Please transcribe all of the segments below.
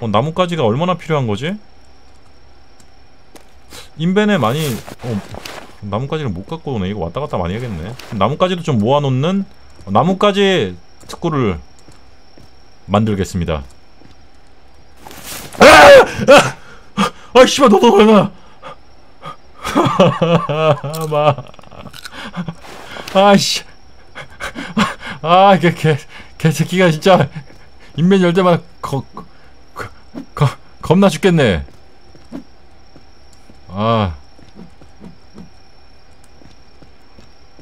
어, 나뭇가지가 얼마나 필요한 거지? 인벤에 많이 어, 나뭇가지를 못 갖고 오네. 이거 왔다 갔다 많이 해야겠네. 나뭇가지도 좀 모아놓는 어, 나뭇가지 특구를 만들겠습니다. 아! 씨발 너도 얼마? 마. 아씨. 아개 개 개새끼가 진짜 인벤 열 때마다 거, 거, 거, 겁나 죽겠네 아.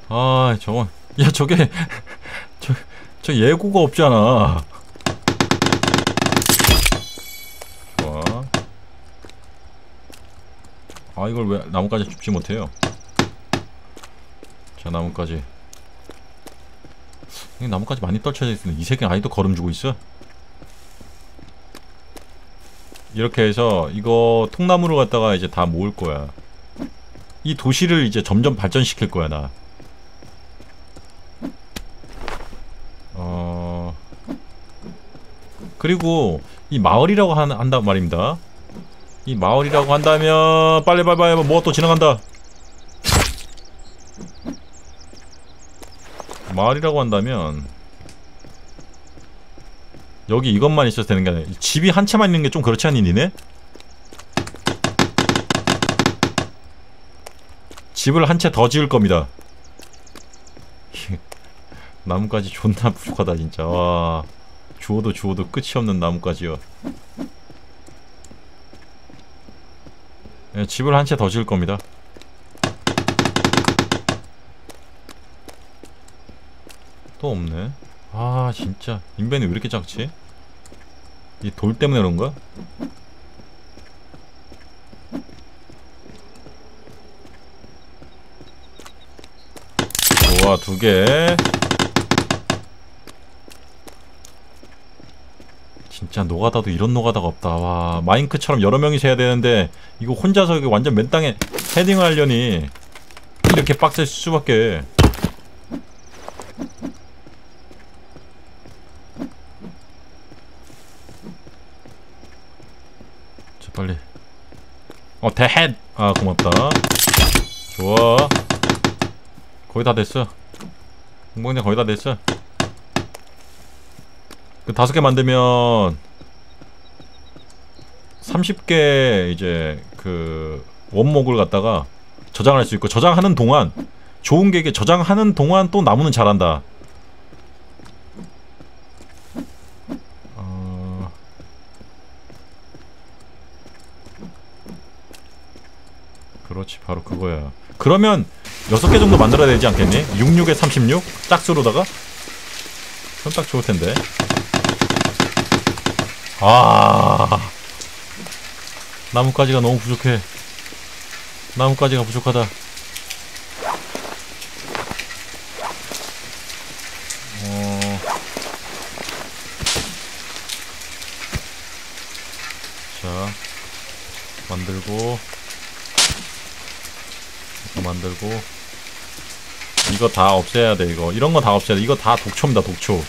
아, 저건. 야, 저게. 저, 저 예고가 없잖아. 좋아. 아, 이걸 왜 나뭇가지 줍지 못해요? 자, 나뭇가지. 이 나뭇가지 많이 떨쳐져 있는데 이 새끼는 아직도 걸음 주고 있어? 이렇게 해서 이거 통나무로 갖다가 이제 다 모을 거야. 이 도시를 이제 점점 발전시킬 거야 나. 어... 그리고 이 마을이라고 한, 한단 말입니다. 이 마을이라고 한다면 빨리 빨리 빨리 뭐가 또 지나간다. 마을이라고 한다면 여기 이것만 있어도 되는 게 아니라 집이 한 채만 있는 게 좀 그렇지 않니 니네? 집을 한 채 더 지을 겁니다. 나뭇가지 존나 부족하다 진짜. 와 주워도 주워도 끝이 없는 나뭇가지요. 네, 집을 한 채 더 지을 겁니다. 또 없네 아 진짜. 인벤이 왜 이렇게 작지? 이 돌 때문에 그런가? 좋아 두개. 진짜 노가다도 이런 노가다가 없다. 와 마인크처럼 여러 명이서 해야 되는데 이거 혼자서 완전 맨 땅에 헤딩을 하려니. 이렇게 빡셀 수밖에 자 빨리 어 대헷 아 고맙다. 좋아. 거의 다 됐어. 공방장 거의 다 됐어. 그 다섯 개 만들면 30개 이제 그 원목을 갖다가 저장할 수 있고 저장하는 동안 좋은 게 저장하는 동안 또 나무는 자란다 어... 그렇지 바로 그거야. 그러면 6개 정도 만들어야 되지 않겠니? 66에 36? 짝수로다가? 그럼 딱 좋을 텐데. 아. 나뭇가지가 너무 부족해. 나뭇가지가 부족하다. 어... 자. 만들고 만들고 이거 다 없애야 돼 이거. 이런 거 다 없애야 돼. 이거 다 독초입니다 독초.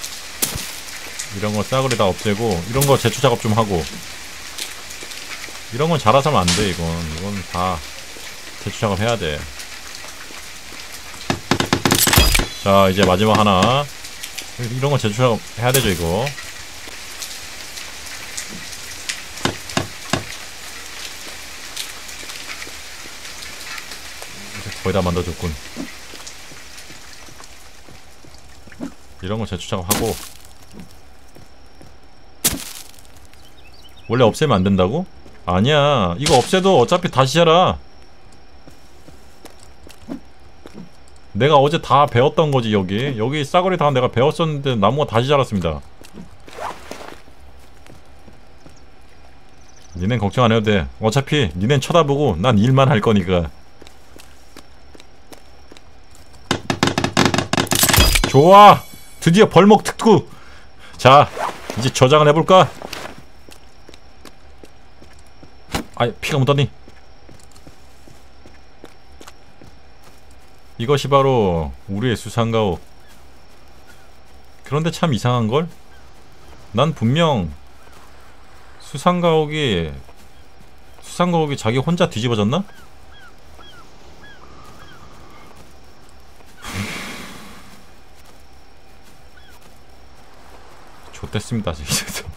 이런 거 싸그리 다 없애고 이런 거 제초 작업 좀 하고. 이런 건 잘라서는 안돼 이건. 이건 다 제초 작업 해야 돼 자 이제 마지막 하나. 이런 거 제초 작업 해야 되죠 이거 거의 다 만들어줬군. 이런 거 제초 작업하고. 원래 없애면 안 된다고? 아니야. 이거 없애도 어차피 다시 자라. 내가 어제 다 배웠던 거지 여기. 여기 싸구리 다 내가 배웠었는데 나무가 다시 자랐습니다. 니넨 걱정 안 해도 돼. 어차피 니넨 쳐다보고 난 일만 할 거니까 좋아. 드디어 벌목 특구. 자 이제 저장을 해볼까? 아이 피가 묻었니? 이것이 바로 우리의 수상가옥 그런데 참 이상한걸? 난 분명 수상가옥이 수상가옥이 자기 혼자 뒤집어졌나? 이제도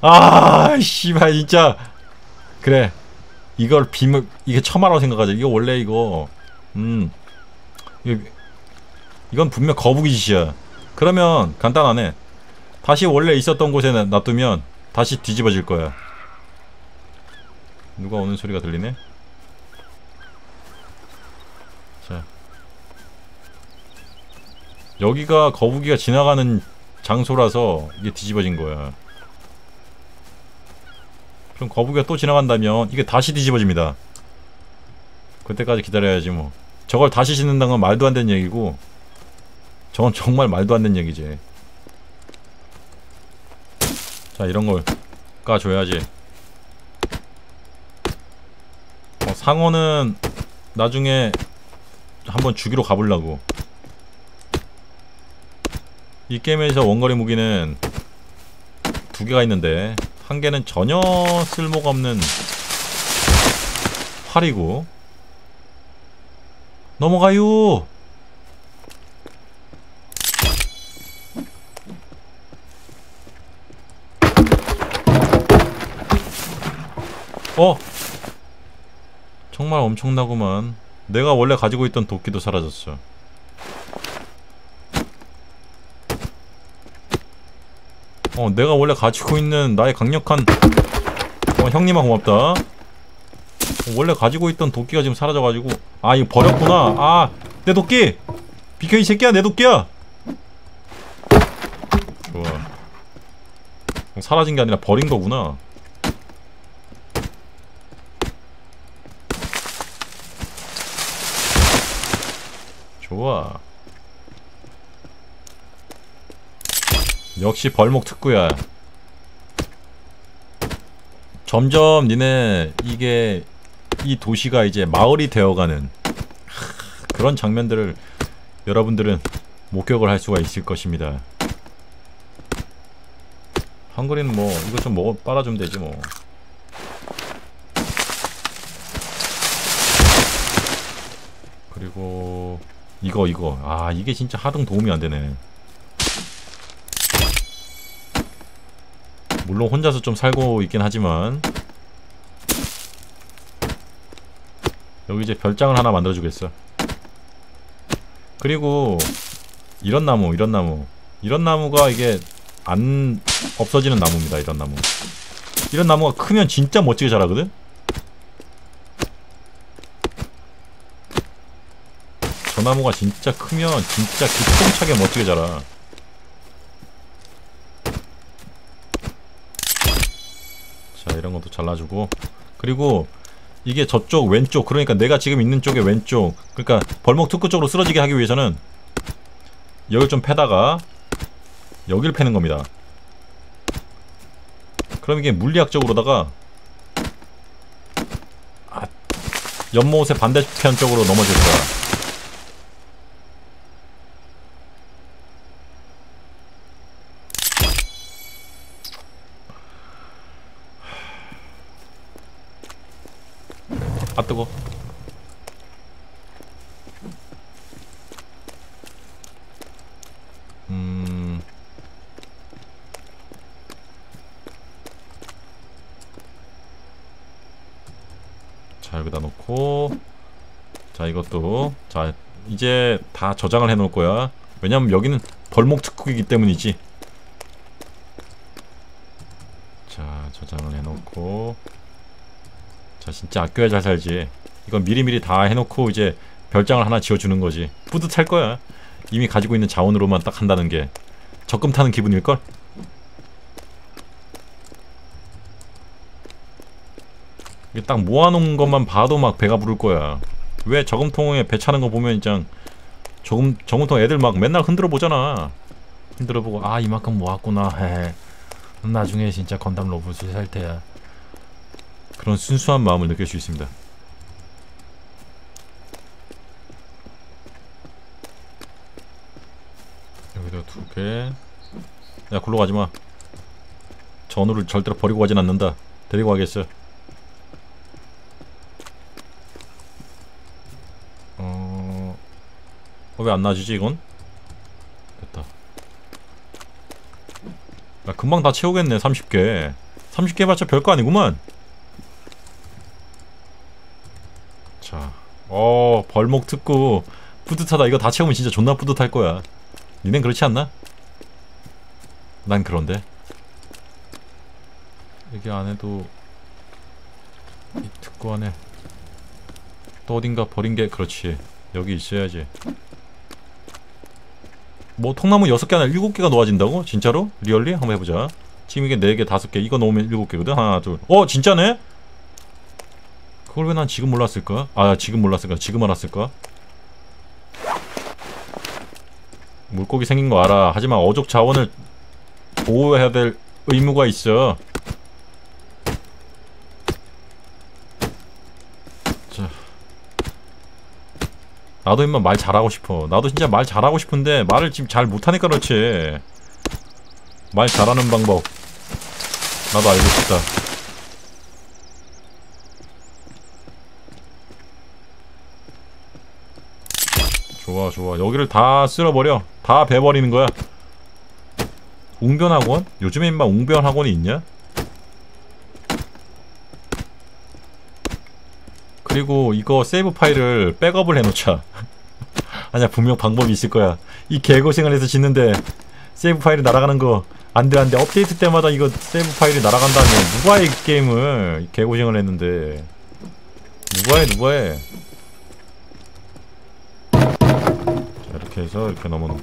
아 씨발 진짜. 그래. 이걸 비밀 이게 처마라고 생각하자 이거 원래 이거 음. 이건 분명 거북이 짓이야. 그러면 간단하네. 다시 원래 있었던 곳에 놔두면 다시 뒤집어질 거야. 누가 오는 소리가 들리네 자 여기가 거북이가 지나가는 장소라서 이게 뒤집어진 거야. 그럼 거북이가 또 지나간다면 이게 다시 뒤집어집니다. 그때까지 기다려야지 뭐. 저걸 다시 짓는다는 건 말도 안 되는 얘기고 저건 정말 말도 안 되는 얘기지. 자 이런 걸 까줘야지. 어, 상어는 나중에 한번 주기로 가보려고 이 게임에서 원거리 무기는 두 개가 있는데 한 개는 전혀 쓸모가 없는 활이고. 넘어가요! 어? 정말 엄청나구만. 내가 원래 가지고 있던 도끼도 사라졌어 어 내가 원래 가지고 있는 나의 강력한 어 형님아 고맙다. 어, 원래 가지고 있던 도끼가 지금 사라져가지고. 아 이거 버렸구나. 아 내 도끼! 비켜 이 새끼야 내 도끼야! 좋아. 어, 사라진 게 아니라 버린 거구나. 좋아 역시 벌목 특구야. 점점 니네 이게 이 도시가 이제 마을이 되어가는 그런 장면들을 여러분들은 목격을 할 수가 있을 것입니다. 한글이는 뭐 이거 좀 먹어 빨아주면 되지 뭐. 그리고 이거 이거. 아 이게 진짜 하등 도움이 안 되네 물론 혼자서 좀 살고 있긴 하지만. 여기 이제 별장을 하나 만들어주겠어 그리고 이런 나무 이런 나무. 이런 나무가 이게 안 없어지는 나무입니다 이런 나무. 이런 나무가 크면 진짜 멋지게 자라거든? 저 나무가 진짜 크면 진짜 기똥차게 멋지게 자라 자 이런 것도 잘라주고. 그리고 이게 저쪽 왼쪽 그러니까 내가 지금 있는 쪽의 왼쪽 그러니까 벌목 특구 쪽으로 쓰러지게 하기 위해서는 여길 좀 패다가 여길 패는 겁니다. 그럼 이게 물리학적으로다가 아, 연못의 반대편 쪽으로 넘어질 거야 아 뜨거 음... 자 여기다 놓고. 자 이것도. 자 이제 다 저장을 해 놓을 거야. 왜냐면 여기는 벌목 특구이기 때문이지. 자 저장을 해 놓고. 자 진짜 아껴야 잘 살지. 이건 미리미리 다 해놓고 이제 별장을 하나 지어주는 거지. 뿌듯할 거야. 이미 가지고 있는 자원으로만 딱 한다는 게. 적금 타는 기분일걸? 이게 딱 모아놓은 것만 봐도 막 배가 부를 거야. 왜 저금통에 배 차는 거 보면 진짜 저금, 저금통 애들 막 맨날 흔들어 보잖아. 흔들어 보고 아 이만큼 모았구나. 헤 나중에 진짜 건담 로봇을 살 테야. 그런 순수한 마음을 느낄 수 있습니다. 여기다 두 개. 야 굴러 가지마. 전우를 절대로 버리고 가진 않는다. 데리고 가겠어 어... 어 왜안 놔주지 이건? 됐다. 야 금방 다 채우겠네 30개. 30개 해봤자 별거 아니구만. 자, 어 벌목 특구. 뿌듯하다. 이거 다 채우면 진짜 존나 뿌듯할 거야. 니넨 그렇지 않나? 난 그런데. 여기 안에도 이 특구 안에 또 어딘가 버린 게 그렇지. 여기 있어야지 뭐 통나무 6개 아니라 7개가 놓아진다고? 진짜로? 리얼리? 한번 해보자 지금 이게 4개 5개 이거 놓으면 7개거든 하나 둘어 진짜네? 그걸 왜 난 지금 몰랐을까? 아 지금 몰랐을까? 지금 알았을까? 물고기 생긴 거 알아 하지만 어족 자원을 보호해야 될 의무가 있어 자 나도 임마 말 잘하고 싶어. 나도 진짜 말 잘하고 싶은데 말을 지금 잘 못하니까 그렇지. 말 잘하는 방법. 나도 알고 싶다. 좋아 좋아. 여기를 다 쓸어버려. 다 베버리는 거야. 웅변학원? 요즘에 임마 웅변학원이 있냐? 그리고 이거 세이브 파일을 백업을 해놓자 아니야 분명 방법이 있을 거야 이 개고생을 해서 짓는데 세이브 파일이 날아가는 거 안돼 안돼 업데이트 때마다 이거 세이브 파일이 날아간다면 누가 해이 게임을 개고생을 했는데 누가 해 누가 해 자, 이렇게 해서 이렇게 넘어놓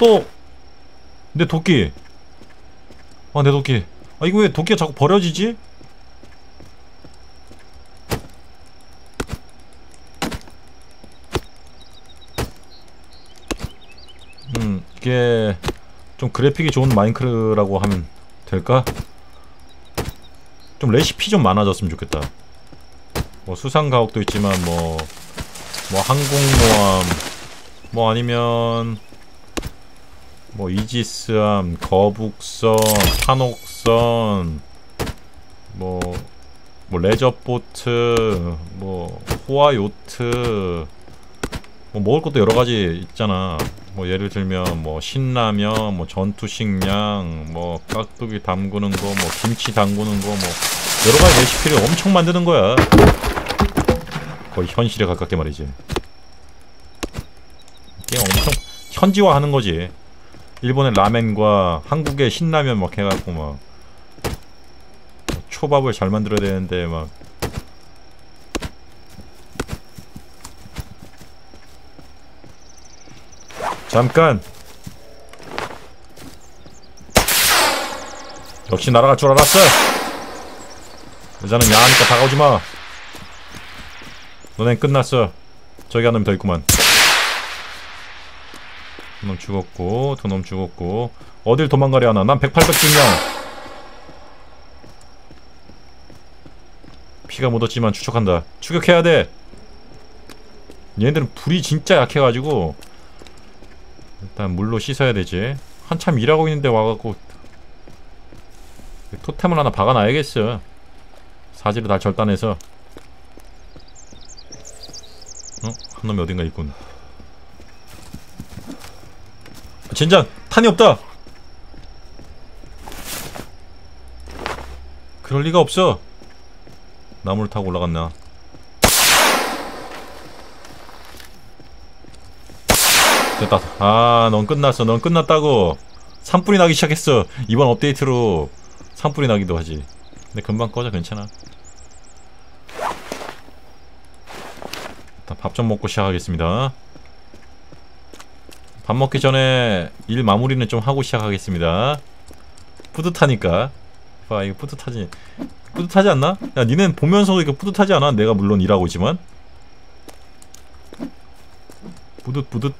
또! 내 도끼! 아, 내 도끼. 아, 이거 왜 도끼가 자꾸 버려지지? 음, 이게 좀 그래픽이 좋은 마인크라고 하면 될까? 좀 레시피 좀 많아졌으면 좋겠다. 뭐 수상 가옥도 있지만 뭐, 뭐 항공모함, 뭐 아니면 뭐 이지스함, 거북선, 한옥 선, 뭐, 뭐 레저보트, 뭐 호화 요트, 뭐 먹을 것도 여러 가지 있잖아. 뭐 예를 들면 뭐 신라면, 뭐 전투식량, 뭐 깍두기 담그는 거, 뭐 김치 담그는 거, 뭐 여러 가지 레시피를 엄청 만드는 거야. 거의 현실에 가깝게 말이지. 게임 엄청 현지화하는 거지. 일본의 라멘과 한국의 신라면 막 해갖고 막 초밥을 잘 만들어야 되는데 막. 잠깐! 역시 날아갈 줄 알았어! 여자는 야하니까 다가오지마! 너넨 끝났어. 저기 한 놈이 더 있구만. 두놈 죽었고 두 놈 죽었고. 어딜 도망가려 하나? 난 10800중 량 피가 묻었지만 추적한다. 추격해야 돼. 얘네들은 불이 진짜 약해가지고 일단 물로 씻어야 되지. 한참 일하고 있는데 와갖고 토템을 하나 박아놔야겠어. 사지를 다 절단해서. 어? 한 놈이 어딘가 있군. 젠장! 탄이 없다! 그럴 리가 없어 나무를 타고 올라갔나? 됐다. 아 넌 끝났어. 넌 끝났다고. 산불이 나기 시작했어. 이번 업데이트로 산불이 나기도 하지. 근데 금방 꺼져. 괜찮아. 일단 밥 좀 먹고 시작하겠습니다. 밥 먹기 전에 일 마무리는 좀 하고 시작하겠습니다. 뿌듯하니까. 봐 이거 뿌듯하지 뿌듯하지 않나? 야 니넨 보면서도 이거 뿌듯하지 않아? 내가 물론 일하고 있지만. 뿌듯 뿌듯.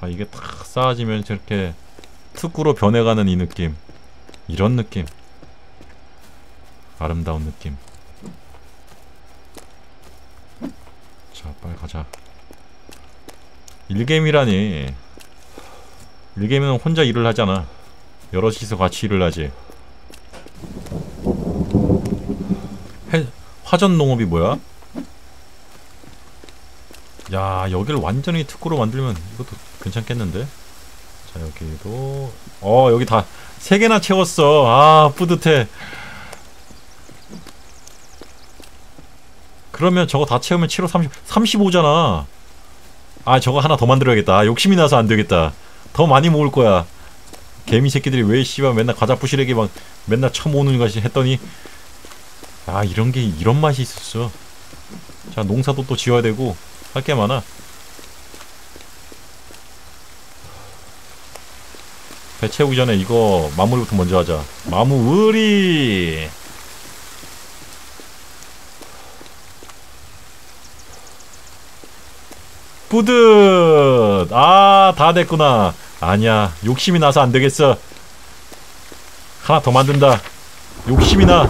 아 이게 탁 쌓아지면 저렇게 특구로 변해가는 이 느낌. 이런 느낌. 아름다운 느낌. 자 빨리 가자. 일개미라니. 일개미는 혼자 일을 하잖아. 여럿이서 같이 일을 하지 해, 화전 농업이 뭐야? 야 여기를 완전히 특구로 만들면 이것도 괜찮겠는데? 자 여기도. 어 여기 다 세 개나 채웠어. 아 뿌듯해. 그러면 저거 다 채우면 7호 30 35잖아. 아 저거 하나 더 만들어야겠다. 아, 욕심이 나서 안 되겠다. 더 많이 모을 거야. 개미 새끼들이 왜 씨발 맨날 과자 부시래기 막 맨날 쳐모으는 것이 했더니 아 이런 게 이런 맛이 있었어. 자 농사도 또 지어야 되고 할 게 많아. 배 채우기 전에 이거 마무리부터 먼저 하자. 마무리! 뿌듯! 아 다 됐구나. 아니야 욕심이 나서 안 되겠어. 하나 더 만든다. 욕심이 나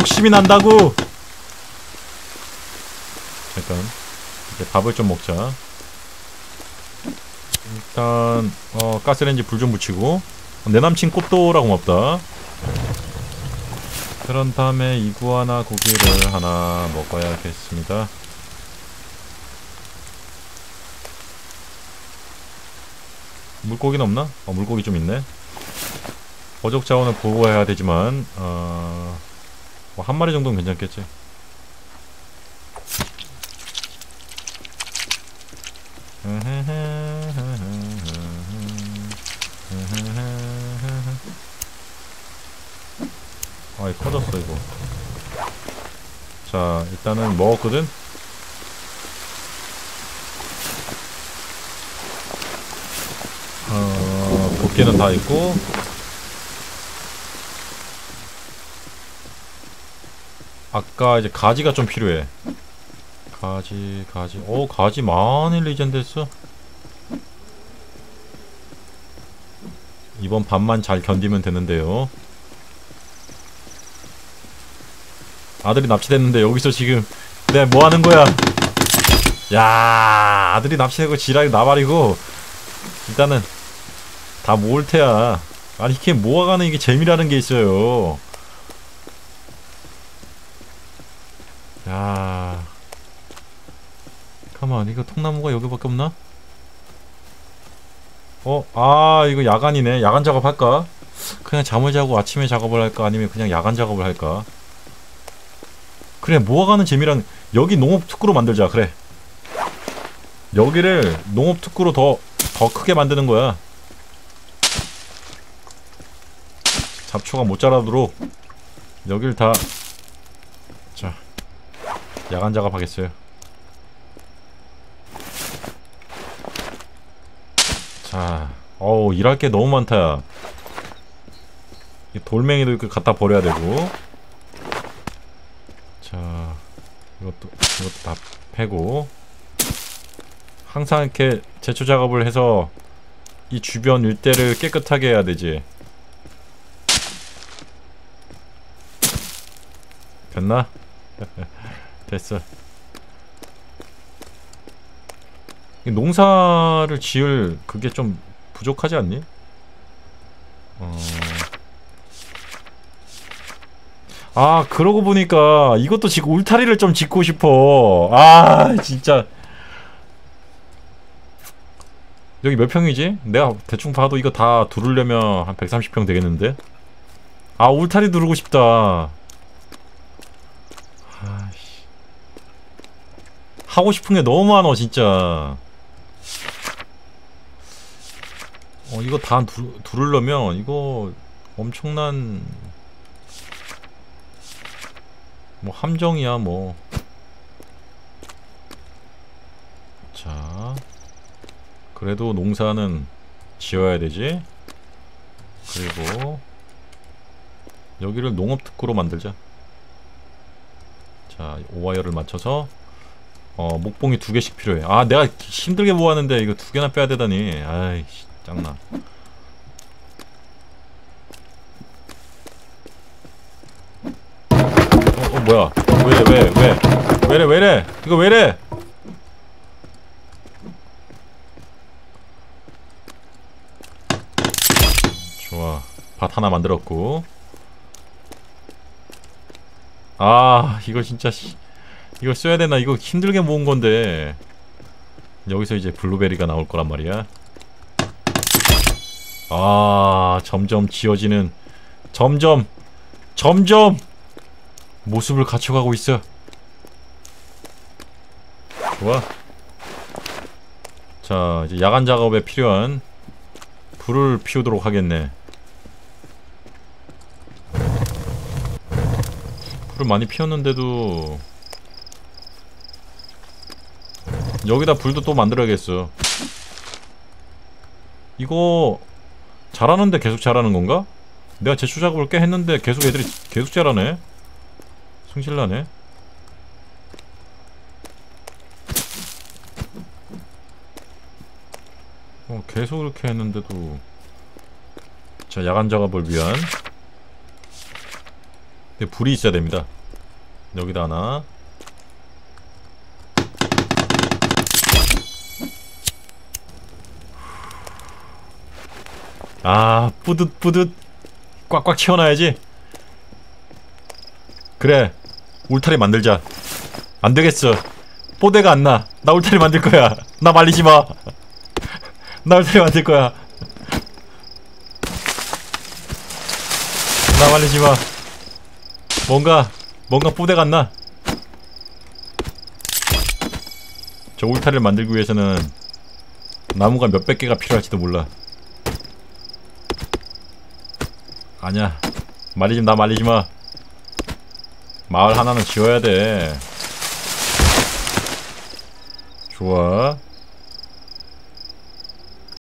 욕심이 난다고. 잠깐 이제 밥을 좀 먹자. 일단 어 가스레인지 불 좀 붙이고. 내 남친 꽃도라 고 맙다. 그런 다음에 이구아나 고기를 하나 먹어야겠습니다. 물고기는 없나? 어 물고기 좀 있네. 버적 자원을 보호해야 되지만 어... 뭐 한 마리 정도는 괜찮겠지. 아이 커졌어 이거. 자 일단은 먹었거든? 어 도끼는 다 있고 아까 이제 가지가 좀 필요해. 가지 가지. 오 가지 많이 리젠 됐어. 이번 밤만 잘 견디면 되는데요. 아들이 납치됐는데 여기서 지금 내가 뭐 하는 거야? 야 아들이 납치되고 지랄이 나발이고. 일단은 다 모을 테야. 아니 이게 모아가는 이게 재미라는 게 있어요 야 가만 이거 통나무가 여기밖에 없나? 어? 아 이거 야간이네 야간 작업할까? 그냥 잠을 자고 아침에 작업을 할까 아니면 그냥 야간 작업을 할까? 그래 모아가는 재미란 여기 농업 특구로 만들자 그래 여기를 농업 특구로 더 더 크게 만드는 거야 잡초가 못 자라도록 여길 다 자 야간 작업하겠어요 자 어우 일할 게 너무 많다. 이 돌멩이도 이렇게 갖다 버려야 되고. 자 이것도 이것도 다 패고. 항상 이렇게 제초 작업을 해서 이 주변 일대를 깨끗하게 해야 되지. 됐나? 됐어 이 농사를 지을 그게 좀 부족하지 않니? 어... 아 그러고 보니까 이것도 지금 울타리를 좀 짓고 싶어 아 진짜 여기 몇 평이지? 내가 대충 봐도 이거 다 두르려면 한 130평 되겠는데? 아 울타리 두르고 싶다 아씨 하고 싶은 게 너무 많아 진짜 어 이거 다 두, 두르려면 이거 엄청난 뭐 함정이야 뭐. 자. 그래도 농사는 지어야 되지. 그리고 여기를 농업 특구로 만들자. 자, 오와이어를 맞춰서 어, 목봉이 두 개씩 필요해. 아, 내가 힘들게 모았는데 이거 두 개나 빼야 되다니. 아이, 짱나. 어, 어 뭐야? 왜, 왜? 왜 왜? 왜래 왜래? 이거 왜래? 좋아 밭 하나 만들었고 아 이거 진짜 씨 이거 써야 되나 이거 힘들게 모은 건데 여기서 이제 블루베리가 나올 거란 말이야 아 점점 지어지는 점점 점점 모습을 갖춰가고 있어. 좋아. 자 이제 야간 작업에 필요한 불을 피우도록 하겠네. 불을 많이 피웠는데도 여기다 불도 또 만들어야겠어. 이거 잘하는데 계속 잘하는 건가? 내가 제초 작업을 꽤 했는데 계속 애들이 계속 잘하네. 승질나네. 어 계속 이렇게 했는데도 자 야간 작업을 위한 근데 불이 있어야 됩니다. 여기다 하나 아 뿌듯뿌듯. 꽉꽉 채워놔야지. 그래 울타리 만들자. 안되겠어. 뽀대가 안나. 나 울타리 만들 거야. 나 말리지마. 나 울타리 만들 거야. 나 말리지마. 뭔가 뭔가 뽀대가 안나. 저 울타리를 만들기 위해서는 나무가 몇백 개가 필요할지도 몰라 아니야. 말리지 나 말리지 마. 마을 하나는 지어야 돼. 좋아